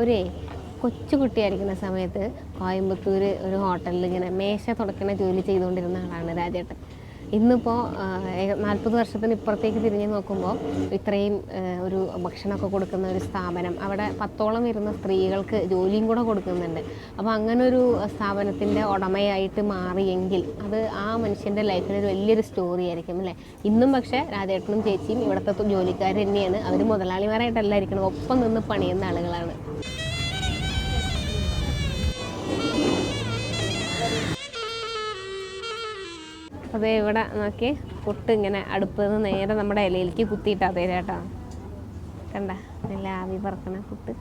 ഒരേ കൊച്ചു കുട്ടിയായിരിക്കുന്ന സമയത്ത് കോയമ്പത്തൂർ ഒരു ഹോട്ടലിൽ ഇങ്ങനെ മേശ തുടക്കുന്ന ജോലി ചെയ്തുകൊണ്ടിരുന്ന ആളാണ് രാജേട്ടൻ. ഇന്നിപ്പോൾ നാൽപ്പത് വർഷത്തിന് ഇപ്പുറത്തേക്ക് തിരിഞ്ഞു നോക്കുമ്പോൾ ഇത്രയും ഒരു ഭക്ഷണമൊക്കെ കൊടുക്കുന്ന ഒരു സ്ഥാപനം അവിടെ പത്തോളം വരുന്ന സ്ത്രീകൾക്ക് ജോലിയും കൂടെ കൊടുക്കുന്നുണ്ട്. അപ്പോൾ അങ്ങനൊരു സ്ഥാപനത്തിന്റെ ഉടമയായിട്ട് മാറിയെങ്കിൽ അത് ആ മനുഷ്യന്റെ ലൈഫിൽ വലിയൊരു സ്റ്റോറി ആയിരിക്കും അല്ലേ? ഇന്നും പക്ഷേ രാജേട്ടനും ചേച്ചിയും ഇവിടുത്തെ ജോലിക്കാർ തന്നെയാണ്. അവർ മുതലാളിമാരായിട്ടല്ല ഇരിക്കുന്നത് ഒപ്പം നിന്ന് പണിയുന്ന ആളുകളാണ്. അതെ ഇവിടെ നോക്കി പുട്ട് ഇങ്ങനെ അടുപ്പിൽ നിന്ന് നേരെ നമ്മുടെ ഇലയിലേക്ക് കുത്തിയിട്ടാ കേട്ടോ കണ്ട നല്ല ആവി പറക്കണ പുട്ട്.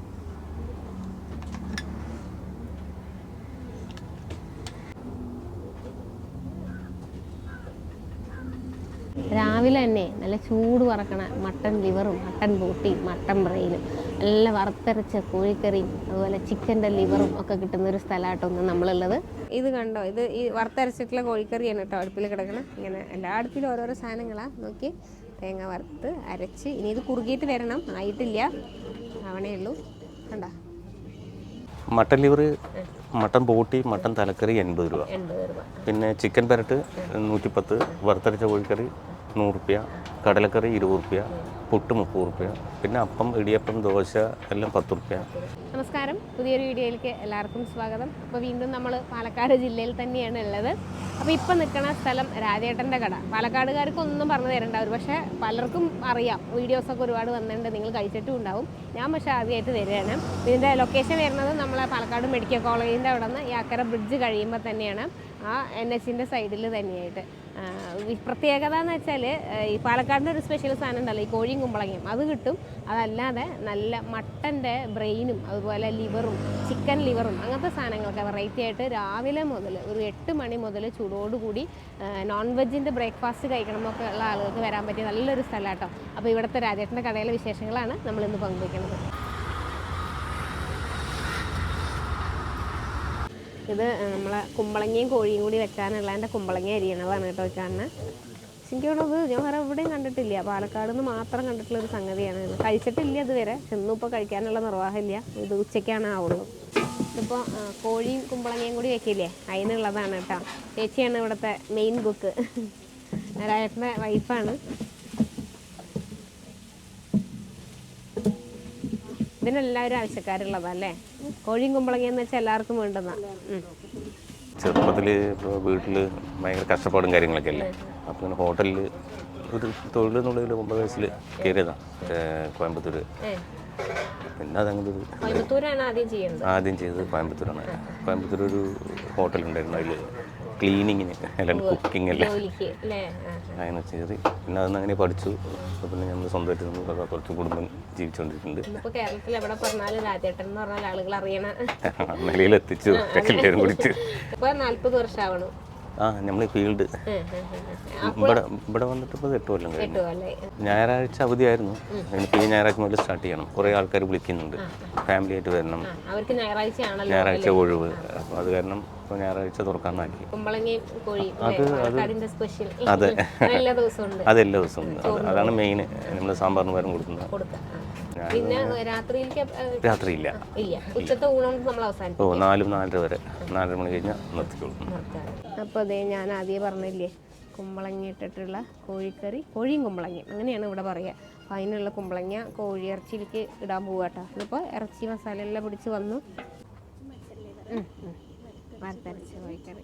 രാവിലെ തന്നെ നല്ല ചൂട് വറക്കണ മട്ടൻ ലിവറും മട്ടൻ ബോട്ടിയും മട്ടൻ ബ്രെയിനും നല്ല വറുത്തരച്ച കോഴിക്കറിയും അതുപോലെ ചിക്കന്റെ ലിവറും ഒക്കെ കിട്ടുന്ന ഒരു സ്ഥലമായിട്ടൊന്ന് നമ്മളുള്ളത്. ഇത് കണ്ടോ? ഇത് ഈ വറുത്തരച്ചിട്ടുള്ള കോഴിക്കറിയാണ് കേട്ടോ അടുപ്പിൽ കിടക്കണം. ഇങ്ങനെ എല്ലാ അടുപ്പിലും ഓരോരോ സാധനങ്ങളാണ് നോക്കി. തേങ്ങ വറുത്ത് അരച്ച്. ഇനി ഇത് കുറുകിയിട്ട് വരണം. ആയിട്ടില്ല. ആവണേ ഉള്ളൂ. കണ്ടോ? Mutton liver mutton boti mutton തലക്കറി എൺപത് രൂപ. എൺപത് രൂപ. പിന്നെ ചിക്കൻ പെരട്ട് നൂറ്റിപ്പത്ത് വറുത്തരച്ച കോഴിക്കറി നൂറ് റുപ്യ കടലക്കറി ഇരുപത് റുപ്യ പുട്ട് മുപ്പത് റുപ്യ പിന്നെ അപ്പം ഇടിയപ്പം ദോശ എല്ലാം പത്ത് റുപ്യ നമസ്കാരം. പുതിയൊരു വീഡിയോയിലേക്ക് എല്ലാവർക്കും സ്വാഗതം. അപ്പോൾ വീണ്ടും നമ്മൾ പാലക്കാട് ജില്ലയിൽ തന്നെയാണ് ഉള്ളത്. അപ്പോൾ ഇപ്പം നിൽക്കുന്ന സ്ഥലം രാജേട്ടന്റെ കട. പാലക്കാടുകാർക്ക് ഒന്നും പറഞ്ഞു തരണ്ട ഒരു പക്ഷേ പലർക്കും അറിയാം. വീഡിയോസൊക്കെ ഒരുപാട് വന്നിട്ടുണ്ട്. നിങ്ങൾ കഴിച്ചിട്ടും ഉണ്ടാവും. ഞാൻ പക്ഷേ ആദ്യമായിട്ട് വരികയാണ്. ഇതിന്റെ ലൊക്കേഷൻ വരുന്നത് നമ്മളെ പാലക്കാട് മെഡിക്കൽ കോളേജിന്റെ അവിടെ നിന്ന് ഈ അക്കര ബ്രിഡ്ജ് കഴിയുമ്പോൾ തന്നെയാണ്. ആ എൻ എച്ചിന്റെ സൈഡിൽ തന്നെയായിട്ട്. പ്രത്യേകത എന്ന് വെച്ചാൽ ഈ പാലക്കാടിന്റെ ഒരു സ്പെഷ്യൽ സാധനം ഉണ്ടല്ലോ ഈ കോഴിയും കുമ്പളങ്ങയും. അത് കിട്ടും. അതല്ലാതെ നല്ല മട്ടന്റെ ബ്രെയിനും അതുപോലെ ലിവറും ചിക്കൻ ലിവറും അങ്ങനത്തെ സാധനങ്ങളൊക്കെ വെറൈറ്റി ആയിട്ട് രാവിലെ മുതൽ ഒരു എട്ട് മണി മുതൽ ചൂടോടുകൂടി നോൺ വെജിന്റെ ബ്രേക്ക്ഫാസ്റ്റ് കഴിക്കണമൊക്കെ ഉള്ള ആളുകൾക്ക് വരാൻ പറ്റിയ നല്ലൊരു സ്ഥലമാട്ടോ അപ്പോൾ ഇവിടുത്തെ രാജേട്ടന്റെ കടയിലെ വിശേഷങ്ങളാണ് നമ്മളിന്ന് പങ്കുവയ്ക്കുന്നത് ഇത് നമ്മളെ കുമ്പളങ്ങയും കോഴിയും കൂടി വെക്കാനുള്ള എന്റെ കുമ്പളങ്ങ അരിയണതാണ് കേട്ടോ കാണുന്നത് എനിക്ക് തോന്നുന്നത് ഞാൻ വേറെ എവിടെയും കണ്ടിട്ടില്ല. പാലക്കാട് നിന്ന് മാത്രം കണ്ടിട്ടുള്ള ഒരു സംഗതിയാണ് കഴിച്ചിട്ടില്ല ഇതുവരെ. ചെന്നും ഇപ്പോൾ കഴിക്കാനുള്ള നിർവാഹമില്ല. ഇത് ഉച്ചയ്ക്കാണ് ആവുള്ളൂ. ഇതിപ്പോൾ കോഴിയും കുമ്പളങ്ങയും കൂടി വെക്കില്ലേ? അതിനുള്ളതാണ് കേട്ടോ. ചേച്ചിയാണ് ഇവിടുത്തെ മെയിൻ കുക്ക് നാരായണന്റെ വൈഫാണ് ഇതിനെല്ലാവരും ആവശ്യക്കാരുള്ളതല്ലേ? കോഴിയും കുമ്പളങ്ങയെന്ന് വെച്ചാൽ എല്ലാവർക്കും വേണ്ടതാണ് ചെറുപ്പത്തിൽ ഇപ്പോൾ വീട്ടിൽ ഭയങ്കര കഷ്ടപ്പാടും കാര്യങ്ങളൊക്കെ അല്ലേ? അപ്പോൾ ഇങ്ങനെ ഹോട്ടലിൽ ഒരു തൊഴിൽ എന്നുള്ളതിൽ ഒമ്പത് വയസ്സിൽ കയറിയതാണ് കോയമ്പത്തൂർ പിന്നെ അതങ്ങനെ ഒരു ആദ്യം ചെയ്തത് കോയമ്പത്തൂരാണ്. കോയമ്പത്തൂർ ഒരു ഹോട്ടലുണ്ടായിരുന്നു അതിൽ ക്ലീനിങ്ങിന് അല്ലാണ്ട് കുക്കിംഗ് അല്ലേ? അങ്ങനെ ചെയ്ത്. പിന്നെ അതൊന്നും അങ്ങനെ പഠിച്ചു പിന്നെ ഞങ്ങൾ സ്വന്തമായിട്ട് കുറച്ച് കുടുംബം ജീവിച്ചുകൊണ്ടിരിക്കുന്നുണ്ട് ഇപ്പൊ കേരളത്തിൽ എവിടെ പറഞ്ഞാലും രാജേട്ടൻ എന്ന് പറഞ്ഞാൽ ആളുകൾ അറിയണ നിലയിലെത്തിച്ചു. എല്ലാവരും കുടിച്ച് നാല്പത് വർഷമാവണു ആ നമ്മൾ ഈ ഫീൽഡ് ഇവിടെ ഇവിടെ വന്നിട്ട് ഇപ്പോൾ എട്ട് കൊല്ലം കഴിഞ്ഞു. ഞായറാഴ്ച അവധിയായിരുന്നു. എനിക്ക് ഈ ഞായറാഴ്ച മുതൽ സ്റ്റാർട്ട് ചെയ്യണം. കുറേ ആൾക്കാർ വിളിക്കുന്നുണ്ട്. ഫാമിലി ആയിട്ട് വരണം. ഞായറാഴ്ച ഒഴിവ്. അപ്പോൾ അത് കാരണം ഇപ്പോൾ ഞായറാഴ്ച തുറക്കാൻ കുമ്പളങ്ങയും അത് അത് അതെ. അതെല്ലാ ദിവസവും അതാണ് മെയിൻ നമ്മൾ സാമ്പാറിന് പകരം കൊടുക്കുന്നത്. പിന്നെ രാത്രിയിലേക്ക് രാത്രിയില്ല. ഇല്ല. ഉച്ചത്തെ ഊണം നമ്മൾ അവസാനിക്കും ഓ നാലും നാലര വരെ. നാലര മണി കഴിഞ്ഞാൽ നിർത്തിക്കോളും. അപ്പോൾ അതേ ഞാൻ ആദ്യം പറഞ്ഞില്ലേ കുമ്പളങ്ങ ഇട്ടിട്ടുള്ള കോഴിക്കറി കോഴിയും കുമ്പളങ്ങയും. അങ്ങനെയാണ് ഇവിടെ പറയുക അപ്പോൾ അതിനുള്ള കുമ്പളങ്ങ കോഴി ഇറച്ചിയിലേക്ക് ഇടാൻ പോവാട്ടോ ഇതിപ്പോൾ ഇറച്ചി മസാല എല്ലാം പിടിച്ച് വന്നു. വറുത്തരച്ച കോഴിക്കറി.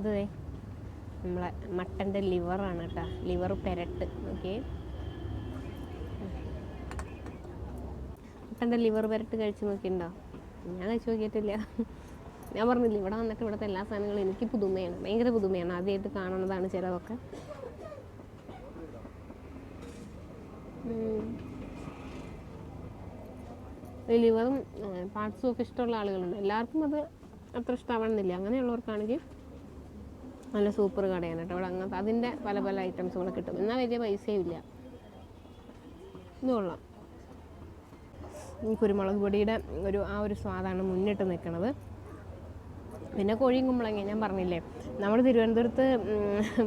ഇതേ നമ്മളെ മട്ടന്റെ ലിവറാണ് കേട്ടോ ലിവർ പെരട്ട്. ഓക്കെ. മട്ടന്റെ ലിവർ പെരട്ട് കഴിച്ച് നോക്കിയിട്ടുണ്ടോ ഞാൻ കഴിച്ചു നോക്കിയിട്ടില്ല. ഞാൻ പറഞ്ഞില്ല ഇവിടെ വന്നിട്ട് ഇവിടുത്തെ എല്ലാ സാധനങ്ങളും എനിക്ക് പുതുമയാണ് ഭയങ്കര പുതുമയാണ്. ആദ്യമായിട്ട് കാണുന്നതാണ് ചിലതൊക്കെ. ലിവറും പാർട്സും ഒക്കെ ഇഷ്ടമുള്ള ആളുകളുണ്ട്. എല്ലാവർക്കും അത് അത്ര ഇഷ്ടമാവണമെന്നില്ല. അങ്ങനെയുള്ളവർക്കാണെങ്കിൽ നല്ല സൂപ്പർ കടയാണ് കേട്ടോ. അവിടെ അങ്ങനത്തെ അതിന്റെ പല പല ഐറ്റംസുകൾ കിട്ടും. എന്നാൽ വലിയ പൈസയും ഇല്ല. ഇത് കൊള്ളാം ഈ കുരുമുളക് പൊടിയുടെ ഒരു ആ ഒരു സ്വാദാണ് മുന്നിട്ട് നിൽക്കുന്നത് പിന്നെ കോഴിയും കുമ്പളങ്ങ ഞാൻ പറഞ്ഞില്ലേ നമ്മൾ തിരുവനന്തപുരത്ത്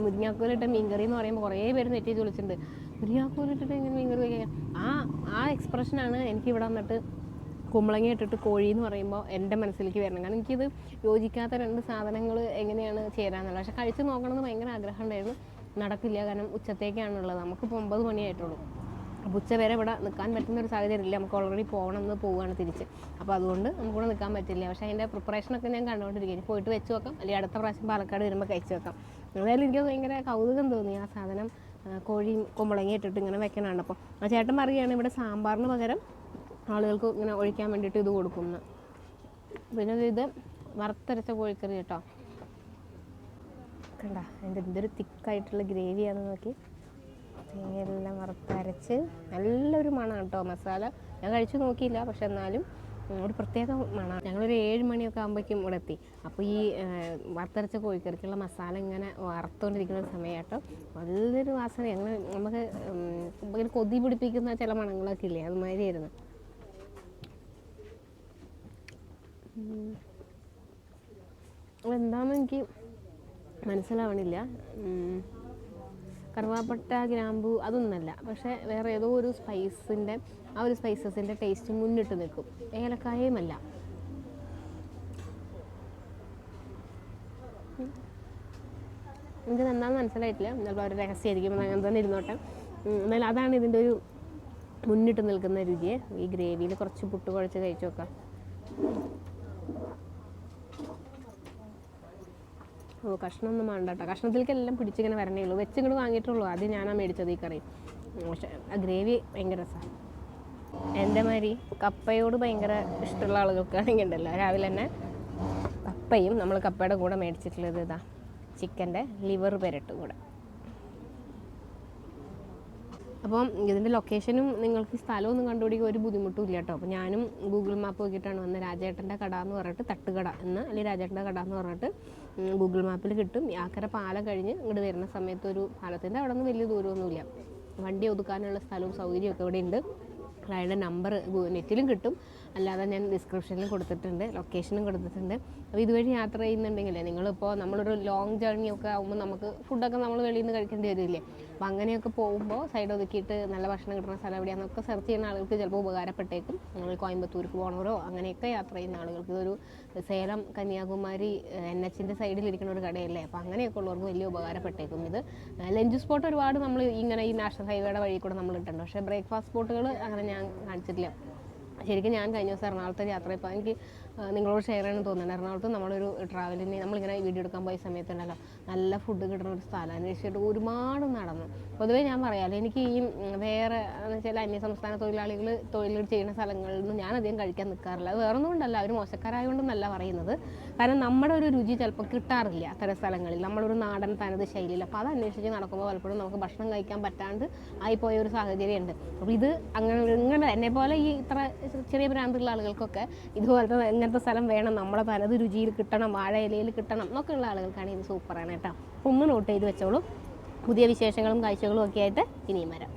മുരിങ്ങാക്കോലിട്ട മീൻകറി എന്ന് പറയുമ്പോൾ കുറേ പേര് നെറ്റി ചോദിച്ചിട്ടുണ്ട് മുരിങ്ങാക്കോലിട്ടിട്ട് എങ്ങനെ മീൻകറി വയ്ക്കുക ആ ആ എക്സ്പ്രഷനാണ് എനിക്ക് ഇവിടെ വന്നിട്ട് കുമ്പളങ്ങ ഇട്ടിട്ട് കോഴി എന്ന് പറയുമ്പോൾ എന്റെ മനസ്സിലേക്ക് വരണം കാരണം എനിക്കിത് യോജിക്കാത്ത രണ്ട് സാധനങ്ങൾ എങ്ങനെയാണ് ചേരാന്നുള്ളത്. പക്ഷെ കഴിച്ച് നോക്കണമെന്ന് ഭയങ്കര ആഗ്രഹം ഉണ്ടായിരുന്നു. നടക്കില്ല കാരണം ഉച്ചത്തേക്കാണുള്ളത്. നമുക്കിപ്പോൾ ഒമ്പത് മണിയായിട്ടുള്ളൂ. അപ്പോൾ ഉച്ച വരെ ഇവിടെ നിൽക്കാൻ പറ്റുന്ന ഒരു സാഹചര്യം ഇല്ല നമുക്ക് ഓൾറെഡി പോകണം എന്ന് പോവുകയാണ് തിരിച്ച്. അപ്പോൾ അതുകൊണ്ട് നമുക്കിവിടെ നിൽക്കാൻ പറ്റില്ല. പക്ഷേ അതിന്റെ പ്രിപ്പറേഷനൊക്കെ ഞാൻ കണ്ടുകൊണ്ടിരിക്കുകയാണ് പോയിട്ട് വെച്ച് വെക്കാം അല്ലെങ്കിൽ അടുത്ത പ്രാവശ്യം പാലക്കാട് വരുമ്പോൾ കഴിച്ച് വെക്കാം എന്തായാലും എനിക്ക് ഭയങ്കര കൗതുകം തോന്നി. ആ സാധനം കോഴിയും കുമ്പളങ്ങി ഇട്ടിട്ട് ഇങ്ങനെ വെക്കണതാണ്. അപ്പോൾ ആ ചേട്ടൻ പറയുകയാണ് ഇവിടെ സാമ്പാറിന് പകരം ആളുകൾക്ക് ഇങ്ങനെ ഒഴിക്കാൻ വേണ്ടിയിട്ട് ഇത് കൊടുക്കുന്നു പിന്നെ ഇത് വറുത്തരച്ച കോഴിക്കറി കേട്ടോ. കണ്ട? എന്റെ എന്തൊരു തിക്കായിട്ടുള്ള ഗ്രേവിയാണെന്ന് നോക്കി. തേങ്ങയെല്ലാം വറുത്തരച്ച് നല്ലൊരു മണമാണ് കേട്ടോ മസാല. ഞാൻ കഴിച്ചു നോക്കിയില്ല പക്ഷെ എന്നാലും ഒരു പ്രത്യേക മണമാണ്. ഞങ്ങളൊരു ഏഴ് മണിയൊക്കെ ആകുമ്പോഴേക്കും ഇവിടെ എത്തി. അപ്പോൾ ഈ വറുത്തരച്ച കോഴിക്കറിക്കുള്ള മസാല ഇങ്ങനെ വറുത്തുകൊണ്ടിരിക്കുന്ന സമയം കേട്ടോ നല്ലൊരു വാസന. ഞങ്ങൾ നമുക്ക് ഇങ്ങനെ കൊതി പിടിപ്പിക്കുന്ന ചില മണങ്ങളൊക്കെ ഇല്ലേ? അതുമാതിരിയായിരുന്നു. എന്താണെന്ന് എനിക്ക് മനസ്സിലാവണില്ല. കറുവാപ്പട്ട ഗ്രാമ്പു അതൊന്നല്ല. പക്ഷേ വേറെ ഏതോ ഒരു സ്പൈസിന്റെ ആ ഒരു സ്പൈസസിന്റെ ടേസ്റ്റ് മുന്നിട്ട് നിൽക്കും. ഏലക്കായയുമല്ല. എനിക്ക് നന്നാന്ന് മനസ്സിലായിട്ടില്ല. ചിലപ്പോൾ അവർ രഹസ്യമായിരിക്കും അങ്ങനെ തന്നെ ഇരുന്നോട്ടെ. എന്നാലും അതാണ് ഇതിന്റെ ഒരു മുന്നിട്ട് നിൽക്കുന്ന രുചിയെ ഈ ഗ്രേവിയിൽ കുറച്ച് പുട്ട് കുഴച്ച് കഴിച്ചു നോക്കാം. ഓ കഷ്ണമൊന്നും വേണ്ട കേട്ടോ കഷ്ണത്തിലേക്കെല്ലാം പിടിച്ചിങ്ങനെ വരണേ ഉള്ളൂ. വെച്ചിങ്ങോട്ട് വാങ്ങിയിട്ടുള്ളൂ. ആദ്യം ഞാനാ മേടിച്ചത് ഈ കറി. പക്ഷെ ആ ഗ്രേവി ഭയങ്കര രസമാണ് എന്റെ മാതിരി കപ്പയോട് ഭയങ്കര ഇഷ്ടമുള്ള ആളുകൾക്കാണെങ്കിൽ ഉണ്ടല്ലോ രാവിലെ തന്നെ കപ്പയും നമ്മൾ കപ്പയുടെ കൂടെ മേടിച്ചിട്ടുള്ളത് ഇതാ ചിക്കന്റെ ലിവർ പെരട്ട് കൂടെ. അപ്പം ഇതിന്റെ ലൊക്കേഷനും നിങ്ങൾക്ക് സ്ഥലമൊന്നും കണ്ടുപിടിക്കുക ഒരു ബുദ്ധിമുട്ടും ഇല്ല കേട്ടോ. അപ്പോൾ ഞാനും ഗൂഗിൾ മാപ്പ് നോക്കിയിട്ടാണ് വന്നത്. രാജേട്ടന്റെ കട എന്ന് പറഞ്ഞിട്ട് തട്ടുകട എന്ന് അല്ലെങ്കിൽ രാജേട്ടന്റെ കട എന്ന് പറഞ്ഞിട്ട് ഗൂഗിൾ മാപ്പിൽ കിട്ടും. യാക്കര പാലം കഴിഞ്ഞ് ഇങ്ങോട്ട് വരുന്ന സമയത്ത് ഒരു പാലത്തിന്റെ അവിടെ നിന്ന് വലിയ ദൂരമൊന്നുമില്ല. വണ്ടി ഒതുക്കാനുള്ള സ്ഥലവും സൗകര്യമൊക്കെ ഇവിടെ ഉണ്ട് അയാളുടെ നമ്പർ നെറ്റിലും കിട്ടും. അല്ലാതെ ഞാൻ ഡിസ്ക്രിപ്ഷനിലും കൊടുത്തിട്ടുണ്ട് ലൊക്കേഷനും കൊടുത്തിട്ടുണ്ട്. അപ്പോൾ ഇതുവഴി യാത്ര ചെയ്യുന്നുണ്ടെങ്കിൽ നിങ്ങളിപ്പോൾ നമ്മളൊരു ലോങ് ജേർണി ഒക്കെ ആകുമ്പോൾ നമുക്ക് ഫുഡൊക്കെ നമ്മൾ വെളിയിൽ നിന്ന് കഴിക്കേണ്ടി വരില്ലേ? അപ്പോൾ അങ്ങനെയൊക്കെ പോകുമ്പോൾ സൈഡ് ഒതുക്കിയിട്ട് നല്ല ഭക്ഷണം കിട്ടുന്ന സ്ഥലം എവിടെയാണെന്നൊക്കെ സെർച്ച് ചെയ്യുന്ന ആളുകൾക്ക് ചിലപ്പോൾ ഉപകാരപ്പെട്ടേക്കും. നിങ്ങൾ കോയമ്പത്തൂർക്ക് പോകണവരോ അങ്ങനെയൊക്കെ യാത്ര ചെയ്യുന്ന ആളുകൾക്ക് ഇതൊരു സേലം കന്യാകുമാരി എൻ എച്ചിന്റെ സൈഡിലിരിക്കുന്ന ഒരു കടയല്ലേ? അപ്പോൾ അങ്ങനെയൊക്കെ ഉള്ളവർക്ക് വലിയ ഉപകാരപ്പെട്ടേക്കും. ഇത് ലഞ്ച് സ്പോട്ട് ഒരുപാട് നമ്മൾ ഇങ്ങനെ ഈ നാഷണൽ ഹൈവേയുടെ വഴി കൂടെ നമ്മൾ ഇട്ടുണ്ട് പക്ഷേ ബ്രേക്ക്ഫാസ്റ്റ് സ്പോട്ടുകൾ അങ്ങനെ ഞാൻ കാണിച്ചിട്ടില്ല. ശരിക്കും ഞാൻ കഴിഞ്ഞ ദിവസം എറണാകുളത്തെ യാത്ര ഇപ്പോൾ എനിക്ക് നിങ്ങളോട് ഷെയർ ചെയ്യണമെന്ന് തോന്നുന്നുണ്ട് എറണാകുളത്ത് നമ്മളൊരു ട്രാവലിന് നമ്മളിങ്ങനെ വീഡിയോ എടുക്കാൻ പോയ സമയത്തുണ്ടല്ലോ. നല്ല ഫുഡ് കിട്ടുന്ന ഒരു സ്ഥലം. അന്വേഷിച്ചിട്ട് ഒരുപാട് നടന്നു. പൊതുവേ ഞാൻ പറയാമല്ലോ എനിക്ക് ഈ വേറെ എന്ന് വെച്ചാൽ അന്യസംസ്ഥാന തൊഴിലാളികൾ തൊഴിൽ ചെയ്യുന്ന സ്ഥലങ്ങളിൽ നിന്ന് ഞാൻ അധികം കഴിക്കാൻ നിൽക്കാറില്ല അത് വേറൊന്നും കൊണ്ടല്ല. അവർ മോശക്കാരായതുകൊണ്ടൊന്നല്ല പറയുന്നത്. കാരണം നമ്മുടെ ഒരു രുചി ചിലപ്പോൾ കിട്ടാറില്ല അത്തരം സ്ഥലങ്ങളിൽ. നമ്മളൊരു നാടൻ തനത് ശൈലിയിൽ. അപ്പോൾ അത് അന്വേഷിച്ച് നടക്കുമ്പോൾ പലപ്പോഴും നമുക്ക് ഭക്ഷണം കഴിക്കാൻ പറ്റാണ്ട് ആയിപ്പോയ ഒരു സാഹചര്യമുണ്ട്. അപ്പോൾ ഇത് അങ്ങനെ ഇങ്ങനെ എന്നെ പോലെ ഈ ഇത്ര ചെറിയ ഭ്രാന്തുള്ള ആളുകൾക്കൊക്കെ ഇതുപോലത്തെ ഇങ്ങനത്തെ സ്ഥലം വേണം. നമ്മളെ തനത് രുചിയിൽ കിട്ടണം വാഴ ഇലയിൽ കിട്ടണം എന്നൊക്കെയുള്ള ആളുകൾക്കാണ് ഇത് സൂപ്പറാണ് കേട്ടോ. ഒന്ന് നോട്ട് ചെയ്ത് വെച്ചോളൂ. പുതിയ വിശേഷങ്ങളും കാഴ്ചകളും ഒക്കെ ആയിട്ട് ഇനിയും വരാം.